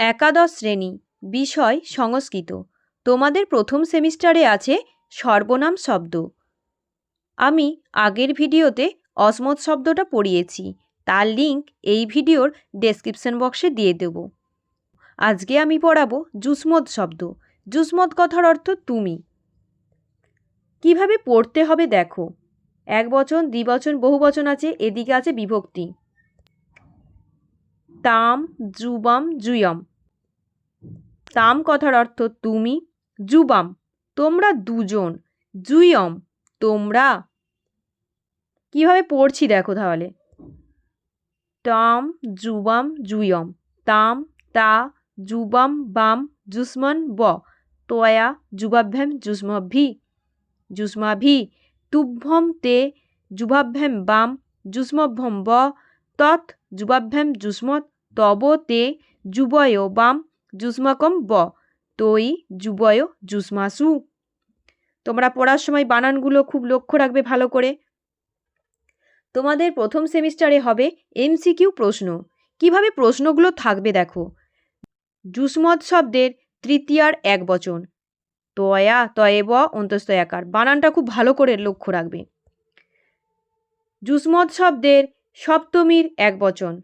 একাদশ শ্রেণি, বিষয় সংস্কৃত। তোমাদের প্রথম সেমিস্টারে আছে সর্বনাম শব্দ। আমি আগের ভিডিওতে অসমত শব্দটা পড়িয়েছি। তার লিংক এই ভিডিওর ডেসক্রিপশন বক্সে দিয়ে দেব। আজকে আমি পড়াবো জুসমত শব্দ। জুসমত কথার অর্থ তুমি। কীভাবে পড়তে হবে দেখো। এক বচন দ্বিবচন বহু বচন আছে, এদিকে আছে বিভক্তি। তাম জুবাম জুয়ম তাম কথার অর্থ তুমি জুবাম তোমরা দুজন, জুয়ম, তোমরা। কীভাবে পড়ছি দেখো তাহলে? তাম জুবাম জুয়ম, তাম, তা জুবাম বাম জুসমান ব, তয়া জুবাভ্যাম জুসমভি জুসমাভি তুভ্যম, তে জুবাভ্যাম বাম জুসমভ্যম ব, তৎ, যুবাভ্যাম জুসমত তব, তে জুবয় বাম জুস্মকম ব তৈ জুবয় জুসমাসু তোমরা পড়ার সময় বানানগুলো খুব লক্ষ্য রাখবে ভালো করে। তোমাদের প্রথম সেমিস্টারে হবে এমসিকিউ প্রশ্ন। কীভাবে প্রশ্নগুলো থাকবে দেখো? জুসমত শব্দের তৃতীয়ার এক বচন। তয়া তয়েব অন্তস্তয়াকার বানানটা খুব ভালো করে লক্ষ্য রাখবে। জুসমত শব্দের সপ্তমীর এক বচন।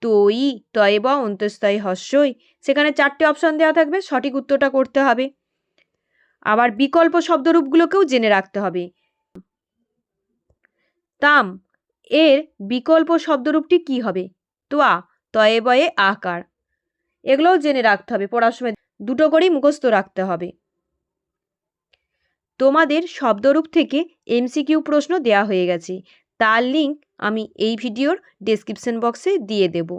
তৈ তয়েব অন্তস্তয় হস্যই। সেখানে চারটে অপশান দেওয়া থাকবে, সঠিক উত্তরটা করতে হবে। আবার বিকল্প শব্দরূপগুলোকেও জেনে রাখতে হবে। তাম, এর বিকল্প শব্দরূপটি কি হবে? তোয়া, তয়ে বয়ে আকার। এগুলোও জেনে রাখতে হবে, পড়ার সময় দুটো করেই মুখস্থ রাখতে হবে। তোমাদের শব্দরূপ থেকে এমসিকিউ প্রশ্ন দেয়া হয়ে গেছে। তার লিঙ্ক আমি এই ভিডিওর ডেসক্রিপশন বক্সে দিয়ে দেবো।